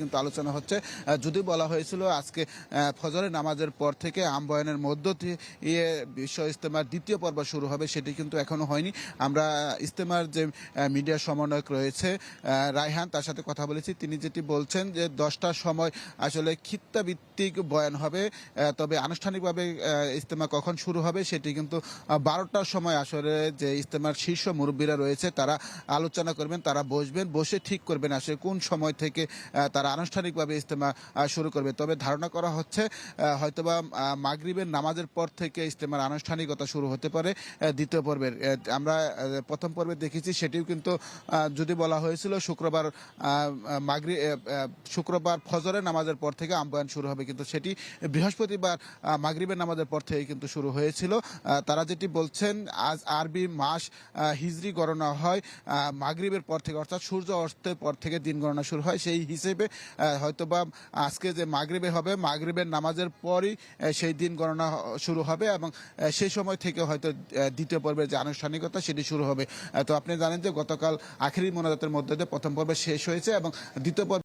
কিন্তু আলোচনা হচ্ছে। যদি বলা হয়েছিল আজকে ফজরের নামাজের পর থেকে আম বয়ানের মধ্য দিয়ে বিশ্ব ইস্তেমার দ্বিতীয় পর্ব শুরু হবে সেটি কিন্তু এখনও হয়নি। আমরা ইস্তেমার যে মিডিয়া সমন্বয়ক রয়েছে রায়হান তার সাথে কথা বলেছি। তিনি যেটি বলছেন যে দশটার সময় আসলে খিত্তা ভিত্তিক বয়ান হবে তবে আনুষ্ঠানিকভাবে ইস্তেমা কখন শুরু হবে সেটি কিন্তু বারোটার সময় আসলে যে ইস্তেমার শীর্ষ মুরব্বীরা রয়েছে তারা আলোচনা করবেন তারা বসবেন বসে ঠিক করবেন আসলে কোন সময় থেকে আহ, তারা আনুষ্ঠানিকভাবে ইজতেমা শুরু করবে। তবে ধারণা করা হচ্ছে হয়তোবা মাগরিবের নামাজের পর থেকে ইজতেমার আনুষ্ঠানিকতা শুরু হতে পারে দ্বিতীয় পর্বের। আমরা প্রথম পর্বে দেখেছি, সেটিও কিন্তু যদি বলা হয়েছিল শুক্রবার মাগরি শুক্রবার ফজরের নামাজের পর থেকে আম্বায়ন শুরু হবে, কিন্তু সেটি বৃহস্পতিবার মাগরিবের নামাজের পর থেকে কিন্তু শুরু হয়েছিল। তারা যেটি বলছেন, আজ আরবি মাস হিজরি গণনা হয় মাগরিবের পর থেকে, অর্থাৎ সূর্য অস্তের পর থেকে দিন গণনা শুরু হয়, সেই হিসেবে হয়তোবা আজকে যে মাগরীবে হবে, মাগরীবের নামাজের পরই সেই দিন গণনা শুরু হবে এবং সেই সময় থেকে হয়তো দ্বিতীয় পর্বের যে আনুষ্ঠানিকতা সেটি শুরু হবে। তো আপনি জানেন যে গতকাল আখেরি মোনাজাতের মধ্যে দিয়ে প্রথম পর্বে শেষ হয়েছে এবং দ্বিতীয় পর্ব